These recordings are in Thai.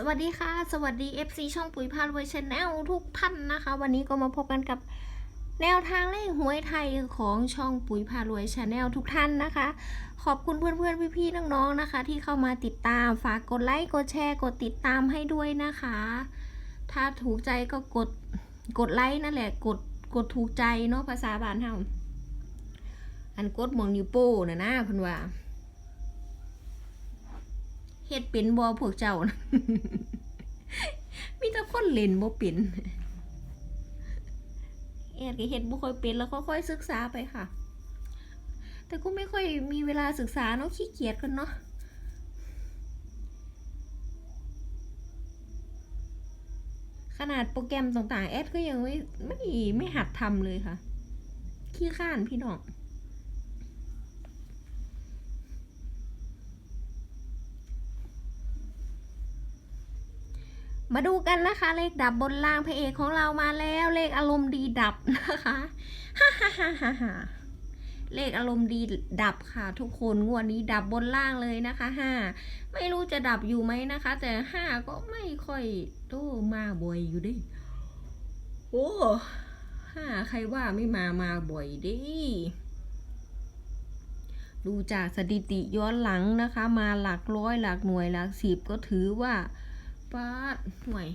สวัสดีค่ะ สวัสดี FC ช่องปุ๋ยพารวยชแนลทุกท่านนะคะ วันนี้ก็มาพบกันกับแนวทางเลขหวยไทยของช่องปุ๋ยพารวยชาแนลทุกท่านนะคะ ขอบคุณเพื่อนๆพี่ๆน้องๆนะคะ ที่เข้ามาติดตามฝากกดไลค์กดแชร์กดติดตามให้ด้วยนะคะ ถ้าถูกใจก็กดกดไลค์นั่นแหละกดกดถูกใจเนาะภาษาบ้านเฮาอันกดหมองนิ้วโป้นะนะเพิ่นว่า เฮ็ดเป็นบ่พวกเจ้านะมีแต่คนเล่นบ่เป็นแอดก็เฮ็ดบ่ค่อยเป็นแล้วค่อยๆศึกษาไปค่ะ แต่ก็ไม่ค่อยมีเวลาศึกษาเนาะขี้เกียจกันเนาะขนาดโปรแกรมต่างๆแอดก็ยังไม่ไม่ไม่หัดทำเลยค่ะ ขี้ข้านพี่น้อง มาดูกันนะคะ เลขดับบนล่างพระเอกของเรามาแล้วเลขอารมณ์ดีดับนะคะฮ่าฮ่าฮ่าฮ่าฮ่าเลขอารมณ์ดีดับค่ะ ทุกคนงวดนี้ดับบนล่างเลยนะคะห้าไม่รู้จะดับอยู่ไหมนะคะ แต่ห้าก็ไม่ค่อยโตมาบ่อยอยู่ดิโอ้ห้าใครว่าไม่มามาบ่อยดิดูจากสถิติย้อนหลังนะคะ มาหลักร้อยหลักหน่วยหลักสิบก็ถือว่า ปาดห่วย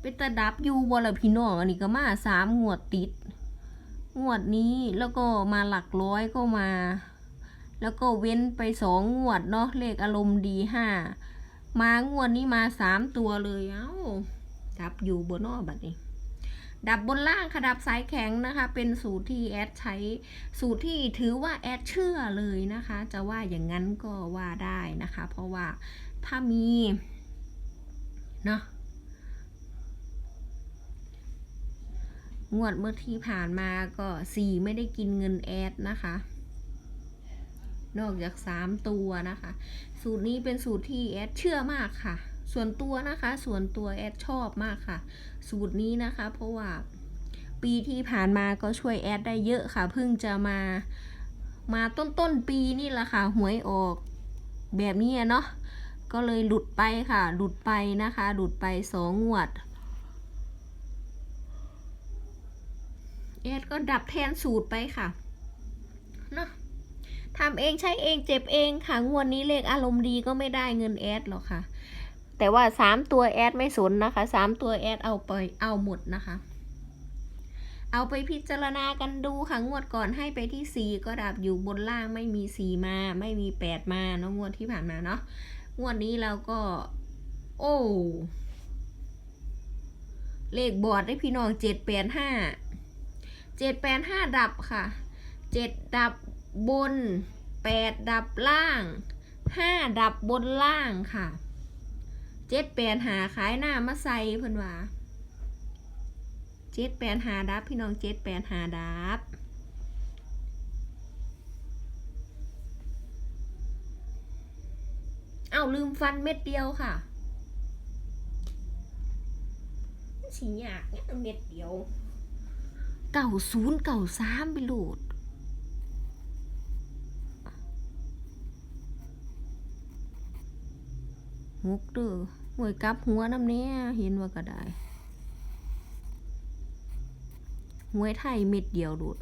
เป็นตดับอยู่วละพี่น้องอันนี้ก็มาสามงวดติด งวดนี้แล้วก็มาหลักร้อยก็มา แล้วก็เว้นไปสองงวดเนาะเลขอารมณ์ดีห้ามางวดนี้มาสามตัวเลยเอ้า ดับอยู่บนนอบัดนี้ ดับบนล่างค่ะดับสายแข็งนะคะ เป็นสูตรที่แอดใช้สูตรที่ถือว่าแอดเชื่อเลยนะคะ จะว่าอย่างนั้นก็ว่าได้นะคะ เพราะว่าถ้ามี เนาะงวดเมื่อที่ผ่านมาก็สี่ไม่ได้กินเงินแอดนะคะ นอกจากสามตัวนะคะ สูตรนี้เป็นสูตรที่แอดเชื่อมากค่ะ ส่วนตัวนะคะ ส่วนตัวแอดชอบมากค่ะ สูตรนี้นะคะ เพราะว่าปีที่ผ่านมาก็ช่วยแอดได้เยอะค่ะเพิ่งจะมามาต้นต้นๆปีนี่แหละค่ะหวยออกแบบนี้เนาะ ก็เลยหลุดไปค่ะ หลุดไปนะคะ หลุดไปสองงวด เอ็ดก็ดับแทนสูตรไปค่ะเนาะทำเองใช้เองเจ็บเองค่ะ งวดนี้เลขอารมณ์ดีก็ไม่ได้เงินแอดหรอกค่ะ แต่ว่าสามตัวแอดไม่สนนะคะสามตัวแอดเอาไปเอาหมดนะคะ เอาไปพิจารณากันดูค่ะ งวดก่อนให้ไปที่สี่ก็ดับอยู่บนล่างไม่มีสี่มา ไม่มีแปดมาเนาะงวดที่ผ่านมาเนาะ งวดนี้เราก็ โอ้เลขบอดได้พี่น้องเจ็ดแปดห้าเจ็ดแปดห้าดับค่ะเจ็ดดับบนแปดดับล่างห้าดับบนล่างค่ะเจ็ดแปดหาขายหน้ามาใส่เพิ่นว่าเจ็ดแปดหาดับพี่น้องเจ็ดแปดหาดับ อ้าลืมฟันเม็ดเดียวค่ะสีหยากเนี่ยเม็ดเดียวเก่าศูนย์เก่าสามไปโหลดหกเด้อหวยกลับหัวน้ำเนี้ยเห็นว่าก็ได้หวยไทยเม็ดเดียวโดด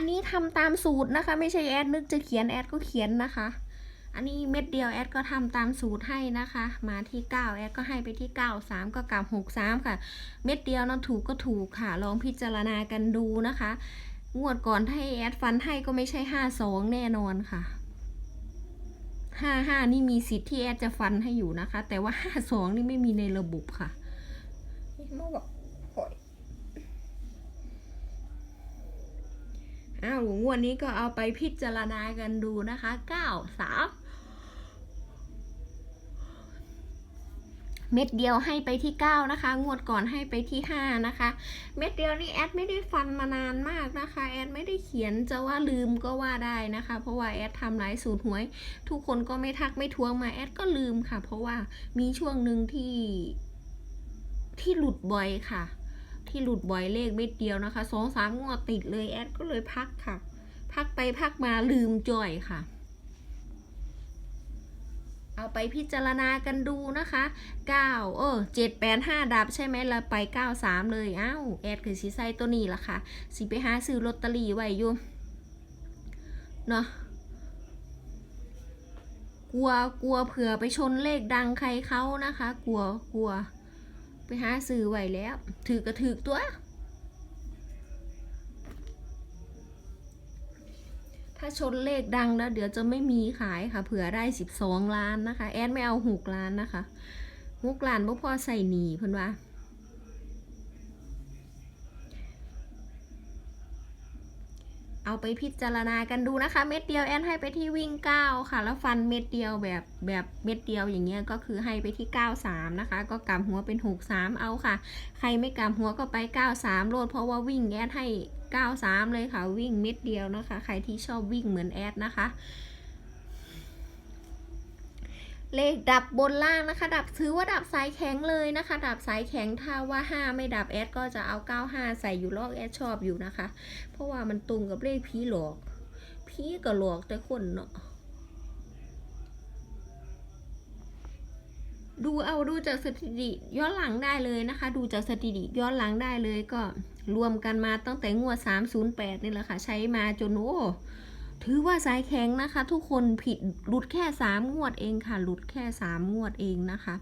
อันนี้ทำตามสูตรนะคะ ไม่ใช่แอดนึกจะเขียนแอดก็เขียนนะคะ อันนี้เม็ดเดียวแอดก็ทำตามสูตรให้นะคะ มาที่ 9 แอดก็ให้ไปที่ 9 3 ก็กลับ6 3 ค่ะ เม็ดเดียวนะถูกก็ถูกค่ะ ลองพิจารณากันดูนะคะ งวดก่อนให้แอดฟันให้ก็ไม่ใช่ 5 2 แน่นอนค่ะ5 5นี่มีสิทธิ์ที่แอดจะฟันให้อยู่นะคะ แต่ว่า5 2นี่ไม่มีในระบบค่ะมาบ อ้าวงวดนี้ก็เอาไปพิจารณากันดูนะคะเก้าสามเม็ดเดียวให้ไปที่เก้านะคะ งวดก่อนให้ไปที่ห้านะคะ เม็ดเดียวนี่แอดไม่ได้ฟันมานานมากนะคะ แอดไม่ได้เขียนจะว่าลืมก็ว่าได้นะคะ เพราะว่าแอดทำหลายสูตรหวย ทุกคนก็ไม่ทักไม่ทวงมาแอดก็ลืมค่ะ เพราะว่ามีช่วงหนึ่งที่ที่หลุดบ่อยค่ะ ที่หลุดบ่อยเลขเม็ดเดียวนะคะสองสามงวดติดเลยแอดก็เลยพักค่ะ พักไปพักมาลืมจ่อยค่ะ เอาไปพิจารณากันดูนะคะ9เออ7 8 5ดับใช่ไหมเราไป93เลยอ้าวแอดคือสีไซตัวนี้ละค่ะสิไปหาซื้อลอตเตอรี่ไว้ยู่มเนาะกลัวกลัวเผื่อไปชนเลขดังใครเขานะคะ กลัวกลัว ไปหาซื้อไว้แล้ว ถือกระถือตัวถ้าชนเลขดังแล้วเดี๋ยวจะไม่มีขายค่ะ เผื่อได้สิบสองล้านนะคะ แอดไม่เอาหกล้านนะคะหกล้านบ่พอใส่หนีเพื่อนว่า เอาไปพิจารณากันดูนะคะ เม็ดเดียวแอนให้ไปที่วิ่ง 9 ค่ะ แล้วฟันเม็ดเดียวแบบแบบเม็ดเดียวอย่างเงี้ยก็คือให้ไปที่ 93 นะคะ ก็กำหัวเป็น 63 เอาค่ะ ใครไม่กำหัวก็ไป 93 โลดเพราะว่าวิ่งแอนให้ 93 เลยค่ะ วิ่งเม็ดเดียวนะคะ ใครที่ชอบวิ่งเหมือนแอดนะคะ เลขดับบนล่างนะคะ ดับถือว่าดับสายแข็งเลยนะคะ ดับสายแข็งถ้าว่า 5 ไม่ดับแอดก็จะเอา 95 ใส่อยู่ลอกแอดชอบอยู่นะคะ เพราะว่ามันตรงกับเลขผีหลอกผีก็หลอกแต่คนเนาะดูเอาดูจากสถิติย้อนหลังได้เลยนะคะ ดูจากสถิติย้อนหลังได้เลยก็รวมกันมาตั้งแต่งวด308นี่แหละค่ะ ใช้มาจนโอ้ ถือว่าสายแข็งนะคะ ทุกคนผิดหลุดแค่3งวดเองค่ะ หลุดแค่3งวดเองนะคะ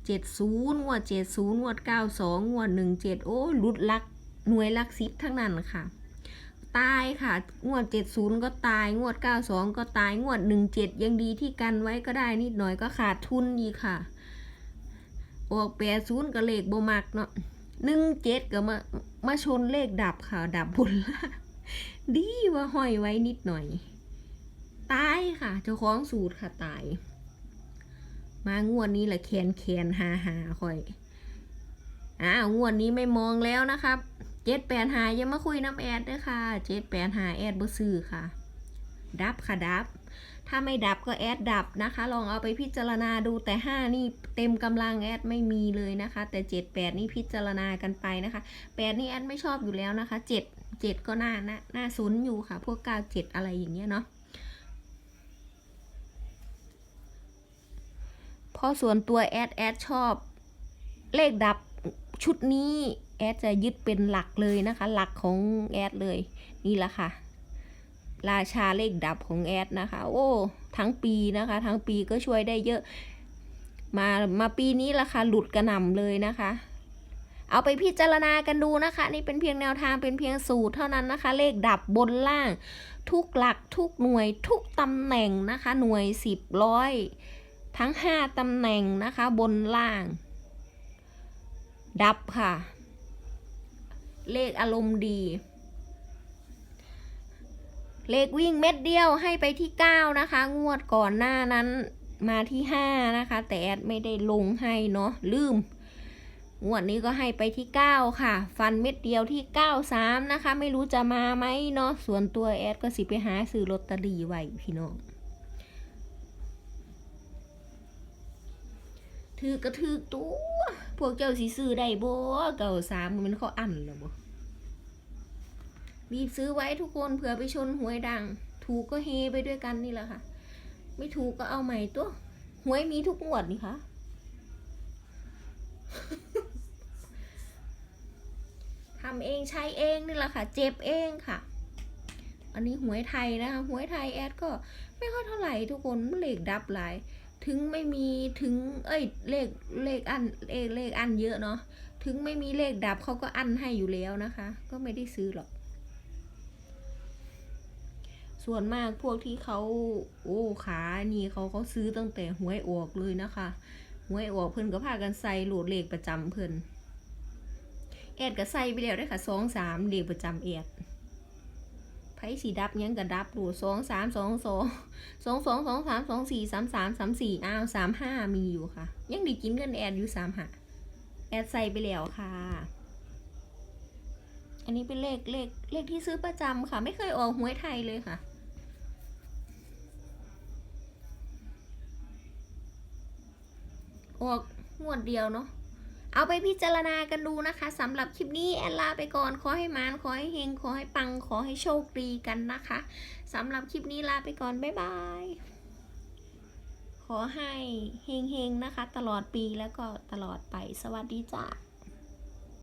70งวด70งวด92งวด17โอ้หลุดลักหน่วยลักซิปทั้งนั้นค่ะ ตายค่ะ งวด70ก็ตาย งวด92ก็ตาย งวด17ยังดีที่กันไว้ก็ได้นิดหน่อยก็ขาดทุนอีกค่ะ ออก80ก็เลขบ่มักเนาะ17ก็มามาชนเลขดับค่ะ ดับบนล่าง ดีว่าห้อยไว้นิดหน่อย ตายค่ะ เจ้าของสูตรค่ะตาย มางวดนี้แหละแคนแคนหาหาค่อย อ้าวงวดนี้ไม่มองแล้วนะครับ เจ็ดแปดหายังมาคุยน้ำแอดด้วยค่ะ เจ็ดแปดหาแอดบ่ซื้อค่ะ ดับค่ะดับ ถ้าไม่ดับก็แอดดับนะคะ ลองเอาไปพิจารณาดูแต่ห้านี่เต็มกำลังแอดไม่มีเลยนะคะ แต่เจ็ดแปดนี่พิจารณากันไปนะคะแปดนี่แอดไม่ชอบอยู่แล้วนะคะเจ็ดเจ็ดก็น่าน่าน่าซุนอยู่ค่ะ พวกเก้าเจ็ดอะไรอย่างเงี้ยเนาะพราะส่วนตัวแอดแอดชอบ เลขดับชุดนี้แอดจะยึดเป็นหลักเลยนะคะ หลักของแอดเลยนี่แหละค่ะ ราชาเลขดับของแอดนะคะ โอ้ทั้งปีนะคะ ทั้งปีก็ช่วยได้เยอะมามาปีนี้ละค่ะหลุดกระหน่ำเลยนะคะ เอาไปพิจารณากันดูนะคะ นี่เป็นเพียงแนวทางเป็นเพียงสูตรเท่านั้นนะคะ เลขดับบนล่าง ทุกหลักทุกหน่วยทุกตำแหน่งนะคะ หน่วยสิบร้อยทั้งห้าตำแหน่งนะคะ บนล่าง ดับค่ะ เลขอารมณ์ดี เลขวิ่งเม็ดเดียวให้ไปที่ 9 นะคะ งวดก่อนหน้านั้นมาที่ 5 นะคะ แต่แอดไม่ได้ลงให้เนาะลืม งวดนี้ก็ให้ไปที่ 9 ค่ะ ฟันเม็ดเดียวที่ 93 นะคะ ไม่รู้จะมาไหมเนาะส่วนตัวแอดก็สิไปหาซื้อลอตเตอรี่ไว้พี่น้องถือกระถือตัว พวกเจ้าสิซื้อได้บ่เก่าสามมันเขาอันแล้วบ่ รีบซื้อไว้ทุกคนเผื่อไปชนหวยดัง ถูกก็เฮไปด้วยกันนี่แหละค่ะ ไม่ถูกก็เอาใหม่ตัวหวยมีทุกงวดนี่คะทำเองใช้เองนี่แหละค่ะ เจ็บเองค่ะ อันนี้หวยไทยนะคะหวยไทยแอดก็ไม่ค่อยเท่าไหร่ทุกคนเลขดับหลายถึงไม่มีถึง เอ้ยเลขเลขอันเลขเลขอันเยอะเนาะถึงไม่มีเลขดับเขาก็อันให้อยู่แล้วนะคะ ก็ไม่ได้ซื้อหรอก ส่วนมากพวกที่เขาโอ้ขานี่เขาเขาซื้อตั้งแต่หวยออกเลยนะคะหวยออกเพิ่นก็พากันใส่โหลดเลขประจำเพิ่นแอดก็ใส่ไปแล้วได้ค่ะสองสามเลขประจำแอดไพ่สีดับยังก็ดับดูสองสามสองสองสองสองสองสามสองสี่สามสามสามสี่อ้าวสามห้ามีอยู่ค่ะ ยังดีกินเงินแอดอยู่สามห้าแอดใส่ไปแล้วค่ะ อันนี้เป็นเลขเลขเลขที่ซื้อประจำค่ะ ไม่เคยออกหวยไทยเลยค่ะ ออกงวดเดียวเนาะเอาไปพิจารณากันดูนะคะสำหรับคลิปนี้แอนลาไปก่อนขอให้มานขอให้เฮงขอให้ปังขอให้โชคดีกันนะคะสำหรับคลิปนี้ลาไปก่อนบ๊ายบายขอให้เฮงๆนะคะ ตลอดปีแล้วก็ตลอดไปสวัสดีจ้า